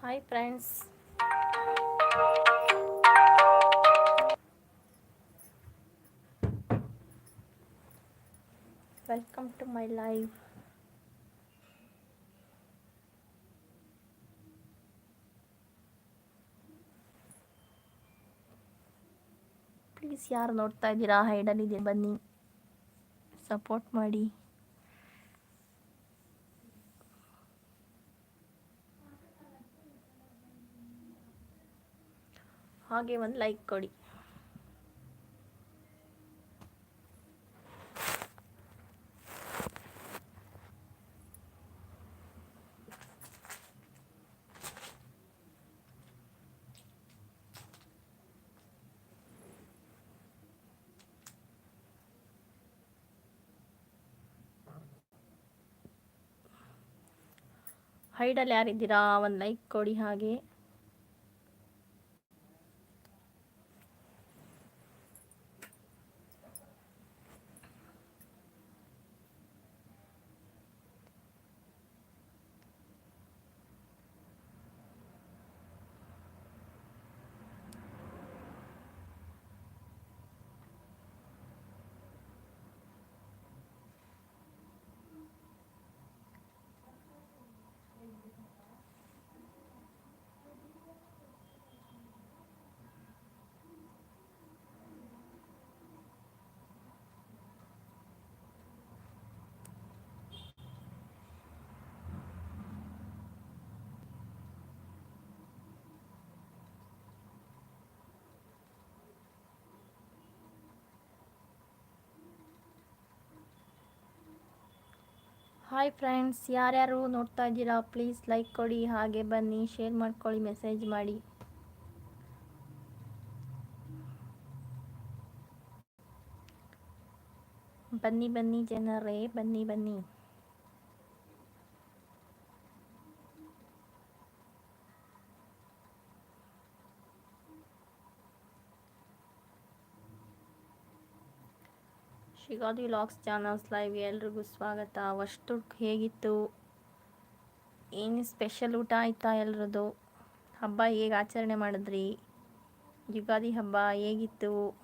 Hi friends welcome to my live please ಯಾರು ನೋಡ್ತಾ ಇದ್ದೀರಾ ಹೈಡಲ್ಲಿದೆ ಬನ್ನಿ ಸಪೋರ್ಟ್ ಮಾಡಿ ಹಾಗೆ ಒಂದು ಲೈಕ್ ಕೊಡಿ. ಹೈಡಲ್ಲಿ ಯಾರಿದ್ದೀರಾ? ಒಂದು ಲೈಕ್ ಕೊಡಿ ಹಾಗೆ. ಹಾಯ್ ಫ್ರೆಂಡ್ಸ್ ಯಾರ್ಯಾರು ನೋಡ್ತಾ ಇದ್ದೀರಾ? ಪ್ಲೀಸ್ ಲೈಕ್ ಕೊಡಿ, ಹಾಗೆ ಬನ್ನಿ ಶೇರ್ ಮಾಡ್ಕೊಳ್ಳಿ ಮೆಸೇಜ್ ಮಾಡಿ. ಬನ್ನಿ ಬನ್ನಿ ಜನರೇ, ಬನ್ನಿ ಬನ್ನಿ. ಶಿಗಾದಿ ಲಾಕ್ಸ್ ಚಾನಲ್ಸ್ ಲೈವ್ ಎಲ್ರಿಗೂ ಸ್ವಾಗತ. ಅಷ್ಟು ಹೇಗಿತ್ತು? ಏನು ಸ್ಪೆಷಲ್ ಊಟ ಆಯ್ತಾ ಎಲ್ರದ್ದು ಹಬ್ಬ ಹೇಗೆ ಆಚರಣೆ ಮಾಡಿದ್ರಿ? ಯುಗಾದಿ ಹಬ್ಬ ಹೇಗಿತ್ತು?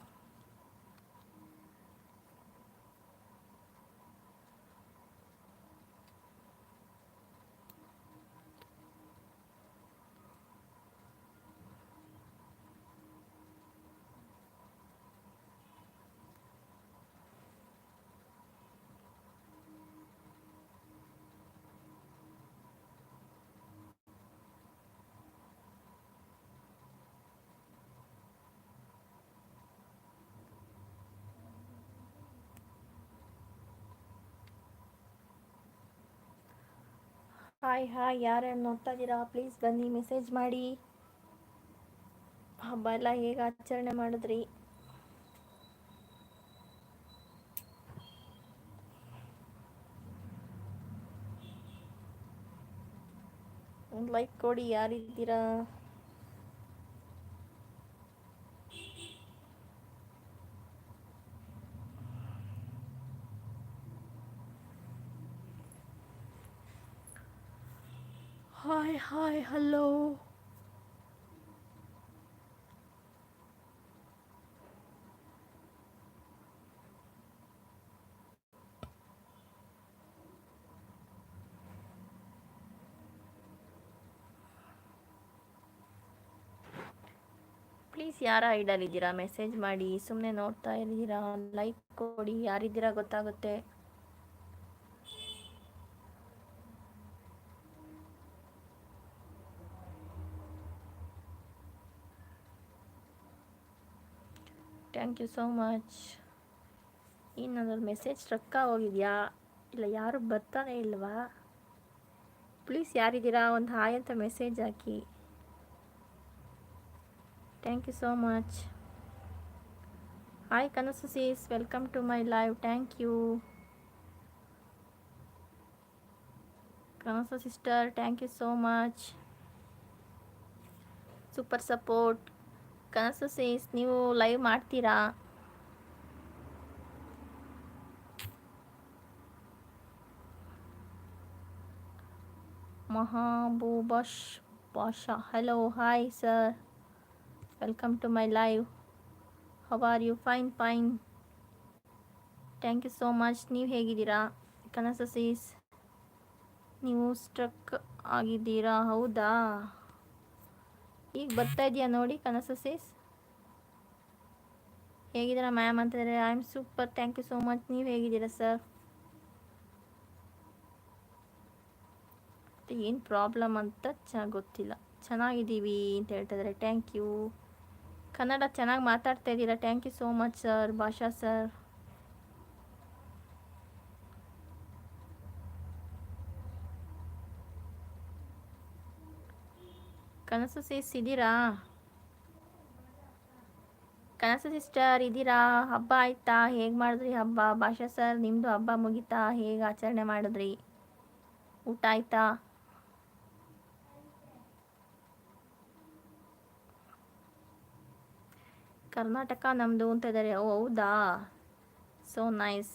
ಹಾಯ್ ಹಾಯ್ ಯಾರ್ಯಾರು ನೋಡ್ತಾ ಇದ್ದೀರಾ? ಪ್ಲೀಸ್ ಬನ್ನಿ ಮೆಸೇಜ್ ಮಾಡಿ. ಹಬ್ಬ ಎಲ್ಲ ಹೇಗೆ ಆಚರಣೆ ಮಾಡಿದ್ರಿ? ಲೈಕ್ ಕೊಡಿ, ಯಾರಿದ್ದೀರಾ? ಹಾಯ್ ಹಲೋ ಪ್ಲೀಸ್ ಯಾರ ಐಡಲ್ಲಿದ್ದೀರಾ ಮೆಸೇಜ್ ಮಾಡಿ ಸುಮ್ಮನೆ ನೋಡ್ತಾ ಇದ್ದೀರಾ? ಲೈಕ್ ಕೊಡಿ ಯಾರಿದ್ದೀರಾ ಗೊತ್ತಾಗುತ್ತೆ? ಥ್ಯಾಂಕ್ ಯು ಸೋ ಮಚ್ ಇನ್ನೊಂದ್ರ ಮೆಸೇಜ್ ಸ್ಟ್ರಕ್ ಹೋಗಿದೆಯಾ? ಇಲ್ಲ, ಯಾರು ಬರ್ತಾನೆ ಇಲ್ವಾ? ಪ್ಲೀಸ್ ಯಾರಿದ್ದೀರಾ? ಒಂದು ಹಾಯ್ ಅಂತ message hockey. Thank you so much hi Kanasu sis welcome to my live thank you Kanasu sister thank you so much super support Kanasu sis ನೀವು ಲೈವ್ ಮಾಡ್ತೀರಾ? ಮಹಾಬೂಬಶ್ Pasha hello hi sir welcome to my live how are you fine fine thank you so much ನೀವು ಹೇಗಿದ್ದೀರಾ? ಕನಸಸೀಸ್ ನೀವು struck ಆಗಿದ್ದೀರಾ? ಹೌದಾ? ಈಗ ಬರ್ತಾ ಇದೆಯಾ ನೋಡಿ ಕನಸಸೀಸ್ ಹೇಗಿದ್ದೀರಾ ಮ್ಯಾಮ್ ಅಂತಂದರೆ? I am super thank you so much ನೀವು ಹೇಗಿದ್ದೀರಾ ಸರ್ ಏನು ಪ್ರಾಬ್ಲಮ್ ಅಂತ ಚ ಗೊತ್ತಿಲ್ಲ. ಚೆನ್ನಾಗಿದ್ದೀವಿ ಅಂತ ಹೇಳ್ತಿದ್ರೆ. ಥ್ಯಾಂಕ್ ಯು ಕನ್ನಡ ಚೆನ್ನಾಗಿ ಮಾತಾಡ್ತಾ ಇದ್ದೀರಾ thank you so much sir Basha sir Kanasu sis ಇದ್ದೀರಾ ಕನಸು ಸಿಸ್ಟರ್ ಇದ್ದೀರಾ ಹಬ್ಬ ಆಯ್ತಾ? ಹೇಗೆ ಮಾಡಿದ್ರಿ ಹಬ್ಬ? ಭಾಷಾ ಸರ್ ನಿಮ್ಮದು ಹಬ್ಬ ಮುಗೀತಾ? ಹೇಗೆ ಆಚರಣೆ ಮಾಡಿದ್ರಿ? ಊಟ ಆಯ್ತಾ? ಕರ್ನಾಟಕ ನಮ್ಮದು ಅಂತ ಇದ್ದಾರೆ ಓ, ಹೌದಾ? So nice.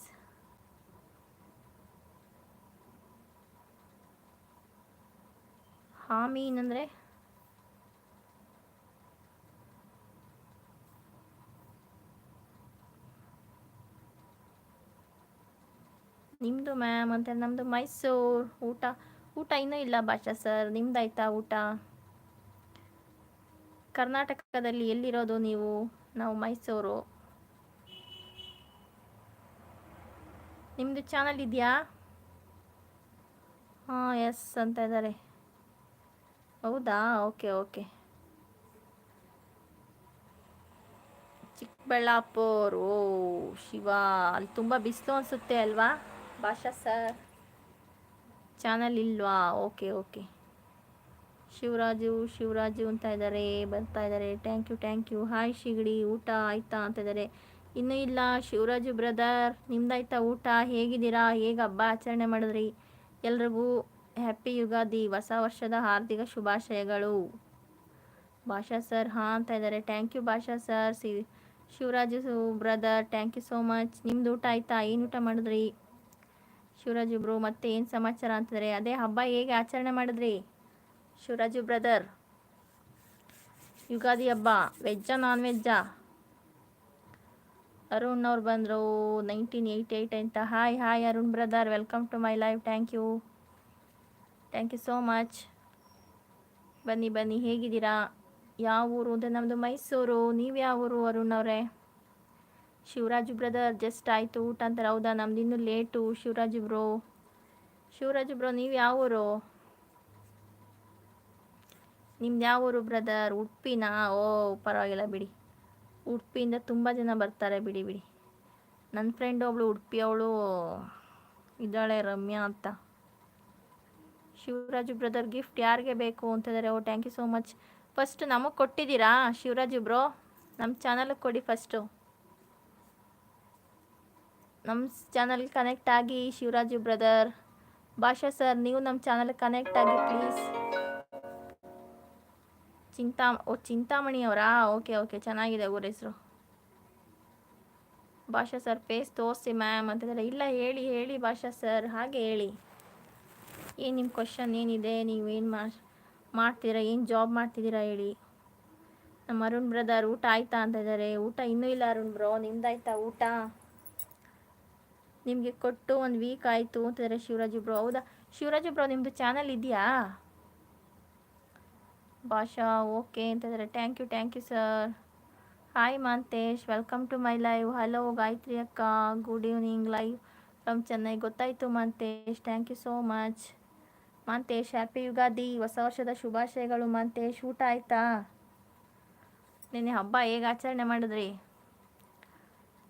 ಹಾಮಿ ಅಂದರೆ ನಿಮ್ಮದು ಮ್ಯಾಮ್ ಅಂತ ನಮ್ಮದು ಮೈಸೂರು ಊಟ. ಊಟ ಇನ್ನೂ ಇಲ್ಲ ಭಾಷಾ ಸರ್ ನಿಮ್ದಾಯ್ತಾ ಊಟ? ಕರ್ನಾಟಕದಲ್ಲಿ ಎಲ್ಲಿರೋದು ನೀವು? ನಾವು ಮೈಸೂರು. ನಿಮ್ಮದು ಚಾನಲ್ ಇದೆಯಾ? ಹಾಂ ಎಸ್ ಅಂತ ಇದ್ದಾರೆ ಹೌದಾ? Okay okay. ಚಿಕ್ಕಬಳ್ಳಾಪುರ. ಓ, ಶಿವ. ಅಲ್ಲಿ ತುಂಬ ಬಿಸಿಲು ಅನಿಸುತ್ತೆ ಅಲ್ವಾ? ಭಾಷಾ ಸರ್. ಚಾನಲ್ ಇಲ್ವಾ? ಓಕೆ ಓಕೆ ಶಿವರಾಜು ಶಿವರಾಜು ಅಂತ ಇದ್ದಾರೆ ಬರ್ತಾ ಇದ್ದಾರೆ thank you thank you hi ಶಿಗಡಿ. ಊಟ ಆಯ್ತಾ ಅಂತ ಇದ್ದಾರೆ ಇನ್ನೂ ಇಲ್ಲ, ಶಿವರಾಜು ಬ್ರದರ್ ನಿಮ್ದಾಯ್ತಾ ಊಟ? ಹೇಗಿದ್ದೀರಾ? ಹೇಗೆ ಹಬ್ಬ ಆಚರಣೆ ಮಾಡಿದ್ರಿ? ಎಲ್ರಿಗೂ ಹ್ಯಾಪಿ ಯುಗಾದಿ, ಹೊಸ ವರ್ಷದ ಹಾರ್ದಿಕ ಶುಭಾಶಯಗಳು. ಭಾಷಾ ಸರ್, ಹಾಂ ಅಂತ ಇದ್ದಾರೆ thank you Basha sir. C, Shivaraju brother thank you so much ನಿಮ್ದು ಊಟ ಆಯ್ತಾ? ಏನು ಊಟ ಮಾಡಿದ್ರಿ? ಶಿವರಾಜು ಬ್ರೋ, ಮತ್ತೆ ಏನು ಸಮಾಚಾರ ಅಂತಂದರೆ, ಅದೇ ಹಬ್ಬ ಹೇಗೆ ಆಚರಣೆ ಮಾಡಿದ್ರಿ? ಶಿವರಾಜು ಬ್ರದರ್, ಯುಗಾದಿ ಹಬ್ಬ, ವೆಜ್ಜಾ ನಾನ್ ವೆಜ್ಜಾ ಅರುಣ್ ಅವ್ರು ಬಂದರು ನೈನ್ಟೀನ್ ಏಯ್ಟಿ ಏಯ್ಟ್ ಅಂತ. Hi hi Arun brother welcome to my life thank you thank you so much ಬನ್ನಿ ಬನ್ನಿ, ಹೇಗಿದ್ದೀರಾ? ಯಾವ ಊರು ಅಂದರೆ ನಮ್ಮದು ಮೈಸೂರು ನೀವು ಯಾವ ಊರು ಅರುಣ್ ಅವರೇ? ಶಿವರಾಜು ಬ್ರದರ್ ಜಸ್ಟ್ ಆಯಿತು, ಊಟ ಅಂತಾರೆ. ಹೌದಾ? ನಮ್ದು ಇನ್ನೂ late Shivaraju bro Shivaraju bro ನೀವು ಯಾವ ಊರು? ನಿಮ್ದು ಯಾವ ಊರು ಬ್ರದರ್ ಉಡುಪಿನಾ? ಓ, ಪರವಾಗಿಲ್ಲ ಬಿಡಿ. ಉಡುಪಿಯಿಂದ ತುಂಬ ಜನ ಬರ್ತಾರೆ ಬಿಡಿ ಬಿಡಿ. ನನ್ನ ಫ್ರೆಂಡ್ ಒಬ್ಳು, ಉಡುಪಿ ಅವಳು, ಇದ್ದಾಳೆ ರಮ್ಯಾ ಅಂತ. ಶಿವರಾಜು ಬ್ರದರ್ ಗಿಫ್ಟ್ ಯಾರಿಗೆ ಬೇಕು ಅಂತಿದ್ದಾರೆ ಓ thank you so much first ನಮಗೆ ಕೊಟ್ಟಿದ್ದೀರಾ ಶಿವರಾಜು ಬ್ರೋ ನಮ್ಮ ಚಾನಲ್ಗೆ ಕೊಡಿ ಫಸ್ಟು ನಮ್ಮ ಚಾನಲ್ಗೆ ಕನೆಕ್ಟ್ ಆಗಿ ಶಿವರಾಜು ಬ್ರದರ್ ಭಾಷಾ ಸರ್ ನೀವು ನಮ್ಮ ಚಾನಲ್ಗೆ ಕನೆಕ್ಟ್ ಆಗಿ ಪ್ಲೀಸ್ ಚಿಂತಾ, ಓ, ಚಿಂತಾಮಣಿ ಅವರಾ? ಓಕೆ ಓಕೆ ಚೆನ್ನಾಗಿದೆ ಊರ ಹೆಸರು. ಭಾಷಾ ಸರ್ ಫೇಸ್ ತೋರಿಸಿ ಮ್ಯಾಮ್ ಅಂತಂದರೆ ಇಲ್ಲ, ಹೇಳಿ ಹೇಳಿ ಭಾಷಾ ಸರ್ ಹಾಗೆ ಹೇಳಿ. ಏನು ನಿಮ್ಮ ಕ್ವಶನ್ ಏನಿದೆ? ನೀವೇನು ಮಾಡ್ತೀರಾ? ಏನು ಜಾಬ್ ಮಾಡ್ತಿದ್ದೀರಾ ಹೇಳಿ. ನಮ್ಮ ಅರುಣ್ ಬ್ರದರ್ ಊಟ ಆಯ್ತಾ ಅಂತ ಇದ್ದಾರೆ. ಊಟ ಇನ್ನೂ ಇಲ್ಲ ಅರುಣ್ ಬ್ರೋ ನಿಮ್ದಾಯ್ತಾ ಊಟ? ನಿಮಗೆ ಕೊಟ್ಟು ಒಂದು ವೀಕ್ ಆಯಿತು ಅಂತಂದರೆ ಶಿವರಾಜ್ ಬ್ರೋ. ಹೌದಾ? ಶಿವರಾಜ್ ಬ್ರೋ ನಿಮ್ಮದು ಚಾನಲ್ ಇದೆಯಾ? ಭಾಷಾ ಓಕೆ ಅಂತಂದರೆ thank you thank you sir hi Mantesh. Welcome to my live hello Gayatri ಅಕ್ಕ. Good evening live from Chennai ಗೊತ್ತಾಯಿತು Mantesh. Thank you so much Mantesh happy Ugadi. ಹೊಸ ವರ್ಷದ ಶುಭಾಶಯಗಳು ಮಾಂತೇಶ್. ಊಟ ಆಯಿತಾ? ನಿನ್ನೆ ಹಬ್ಬ ಹೇಗೆ ಆಚರಣೆ ಮಾಡಿದ್ರಿ?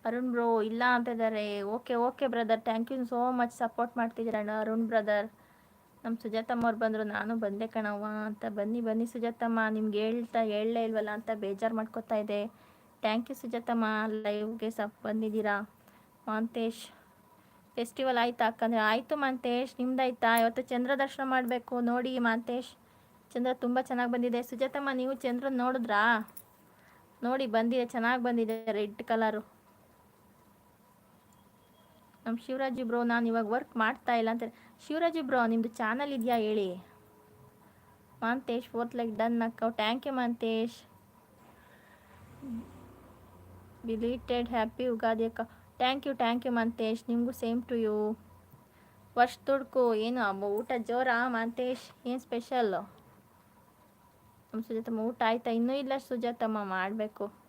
ಅರುಣ್ ಬ್ರೋ ಇಲ್ಲ ಅಂತ ಇದ್ದಾರೆ okay okay brother thank you so much support ಮಾಡ್ತಿದ್ದೀರಣ್ಣ Arun brother ನಮ್ಮ ಸುಜಾತಮ್ಮ ಅವ್ರು ಬಂದರು, ನಾನು ಬಂದೆ ಕಣವ್ವ ಅಂತ. ಬನ್ನಿ ಬನ್ನಿ ಸುಜಾತಮ್ಮ, ನಿಮ್ಗೆ ಹೇಳ್ತಾ, ಹೇಳಲೇ ಇಲ್ವಲ್ಲ ಅಂತ ಬೇಜಾರು ಮಾಡ್ಕೋತಾ ಇದೆ. ಥ್ಯಾಂಕ್ ಯು ಸುಜಾತಮ್ಮ ಲೈವ್ಗೆ ಸಪ್ ಬಂದಿದ್ದೀರಾ? ಮಾಂತೇಶ್ ಫೆಸ್ಟಿವಲ್ ಆಯ್ತಾ? ಅಕ್ಕಂದ್ರೆ ಆಯಿತು ಮಾಂತೇಶ್, ನಿಮ್ದಾಯ್ತಾ? ಇವತ್ತು ಚಂದ್ರ ದರ್ಶನ ಮಾಡಬೇಕು. ನೋಡಿ ಮಾಂತೇಶ್, ಚಂದ್ರ ತುಂಬ ಚೆನ್ನಾಗಿ ಬಂದಿದೆ. ಸುಜಾತಮ್ಮ, ನೀವು ಚಂದ್ರ ನೋಡಿದ್ರಾ? ನೋಡಿ ಬಂದಿದೆ, ಚೆನ್ನಾಗಿ ಬಂದಿದೆ, ರೆಡ್ ಕಲರು ನಮ್ಮ ಶಿವರಾಜ್ ಬ್ರೋ, ನಾನು ಇವಾಗ ವರ್ಕ್ ಮಾಡ್ತಾ ಇಲ್ಲ ಅಂತ ಶಿವರಾಜ್ ಬ್ರೋ ನಿಮ್ಮದು ಚಾನಲ್ ಇದೆಯಾ ಹೇಳಿ? ಮಾಂತೇಶ್ ಫೋರ್ತ್ ಲೈಕ್ ಡನ್ ಅಕ್ಕ thank you Mantesh. Belated happy Ugadi ಅಕ್ಕ. Thank you thank you Mantesh. ನಿಮಗೂ ಸೇಮ್ ಟು ಯು ವರ್ಷ ತುಡ್ಕು ಏನು ಅಮ್ಮ, ಊಟ ಜೋರಾ ಮಾಂತೇಶ್? ಏನು ಸ್ಪೆಷಲ್ ನಮ್ಮ ಸುಜಾತಮ್ಮ, ಊಟ ಆಯ್ತಾ? ಇನ್ನೂ ಇಲ್ಲ ಸುಜಾತಮ್ಮ, ಮಾಡಬೇಕು.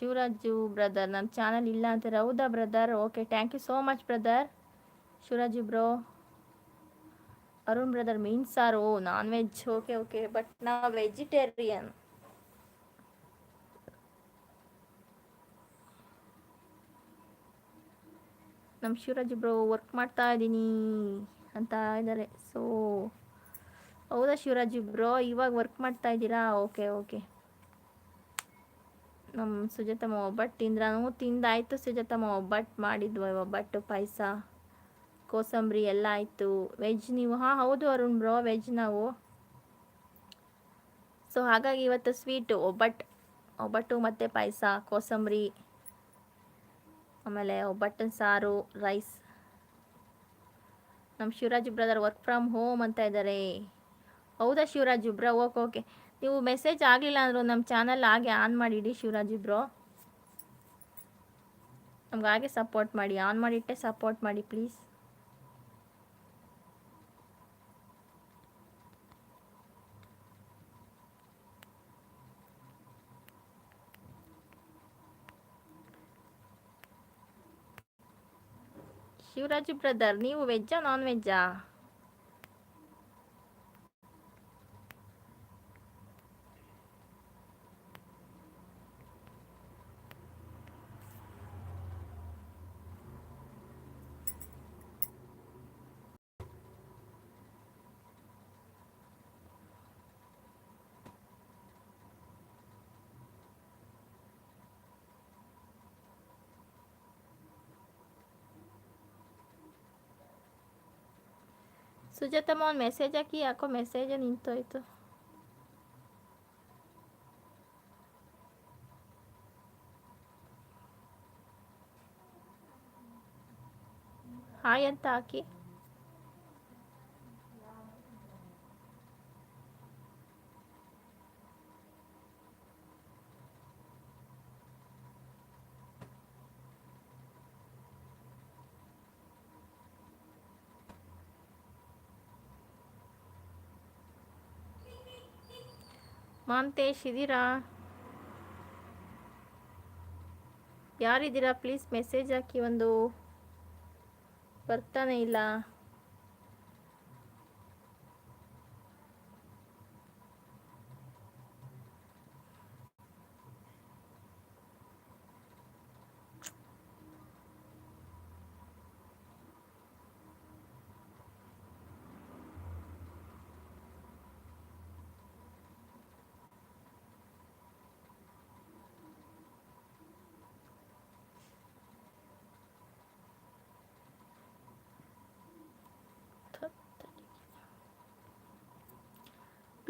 ಶಿವರಾಜು ಬ್ರದರ್ ನಮ್ಮ ಚಾನಲ್ ಇಲ್ಲ ಅಂತ ಹೌದಾ brother okay thank you so much brother Shivaraju bro Arun brother ಮೀನ್ ಸಾರು. Non veg okay okay but ನಾ ವೆಜಿಟೇರಿಯನ್ ನಮ್ಮ ಶಿವರಾಜು ಬ್ರೋ ವರ್ಕ್ ಮಾಡ್ತಾ ಇದ್ದೀನಿ ಅಂತ ಇದ್ದಾರೆ. ಸೊ ಹೌದಾ ಶಿವರಾಜು ಬ್ರೋ ಇವಾಗ ವರ್ಕ್ ಮಾಡ್ತಾ ಇದ್ದೀರಾ? ಓಕೆ ಓಕೆ ನಮ್ಮ ಸುಜಾತಮ್ಮ ಒಬ್ಬಟ್ಟು ತಿಂದ್ರಾನು ತಿಂದಾಯಿತು ಸುಜಾತಮ್ಮ ಒಬ್ಬಟ್ಟು ಮಾಡಿದ್ವ ಒಬ್ಬಟ್ಟು ಪಾಯಸ. ಕೋಸಂಬರಿ ಎಲ್ಲ ಆಯಿತು. ವೆಜ್ ನೀವು, ಹಾಂ, ಹೌದು ಅರುಣ್ ಬ್ರೋ, ವೆಜ್ ನಾವು. ಸೊ ಹಾಗಾಗಿ ಇವತ್ತು ಸ್ವೀಟು, ಒಬ್ಬಟ್ಟು ಒಬ್ಬಟ್ಟು ಮತ್ತು ಪಾಯಸ, ಕೋಸಂಬರಿ, ಆಮೇಲೆ ಒಬ್ಬಟ್ಟಿನ ಸಾರು, ರೈಸ್. ನಮ್ಮ Shivaraj brother work from home ಅಂತ ಇದ್ದಾರೆ ಹೌದಾ ಶಿವರಾಜ್ ಬ್ರ? Okay okay. ನೀವು ಮೆಸೇಜ್ ಆಗಲಿಲ್ಲ ಅಂದರೂ ನಮ್ಮ ಚಾನಲ್ ಹಾಗೆ ಆನ್ ಮಾಡಿಡಿ ಶಿವರಾಜ್ ಬ್ರೋ. ನಮ್ಗೆ ಹಾಗೆ ಸಪೋರ್ಟ್ ಮಾಡಿ, ಆನ್ ಮಾಡಿಟ್ಟೆ ಸಪೋರ್ಟ್ ಮಾಡಿ ಪ್ಲೀಸ್. ಶಿವರಾಜು ಬ್ರದರ್, ನೀವು ವೆಜ್ಜಾ ನಾನ್ ವೆಜ್ಜಾ? ಸುಜಾತಮ್ಮ ಒಂದು ಮೆಸೇಜ್ ಹಾಕಿ ಯಾಕೋ ಮೆಸೇಜೇ ನಿಂತೋಯ್ತು ಹಾಯ್ ಅಂತ ಹಾಕಿ ಮಾಂತೇಶ್ ಇದ್ದೀರಾ ಯಾರಿದ್ದೀರಾ? ಪ್ಲೀಸ್ ಮೆಸೇಜ್ ಹಾಕಿ ಒಂದು. ಬರ್ತಾನೆ ಇಲ್ಲ.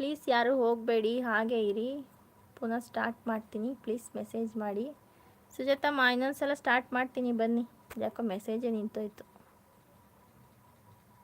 ಪ್ಲೀಸ್ ಯಾರು ಹೋಗಬೇಡಿ, ಹಾಗೆ ಇರಿ. ಪುನಃ ಸ್ಟಾರ್ಟ್ ಮಾಡ್ತೀನಿ. ಪ್ಲೀಸ್ ಮೆಸೇಜ್ ಮಾಡಿ. ಸುಜಾತಮ್ಮ ಇನ್ನೊಂದ್ಸಲ ಸ್ಟಾರ್ಟ್ ಮಾಡ್ತೀನಿ. ಬನ್ನಿ. ಯಾಕೋ ಮೆಸೇಜೇ ನಿಂತೋಯ್ತು.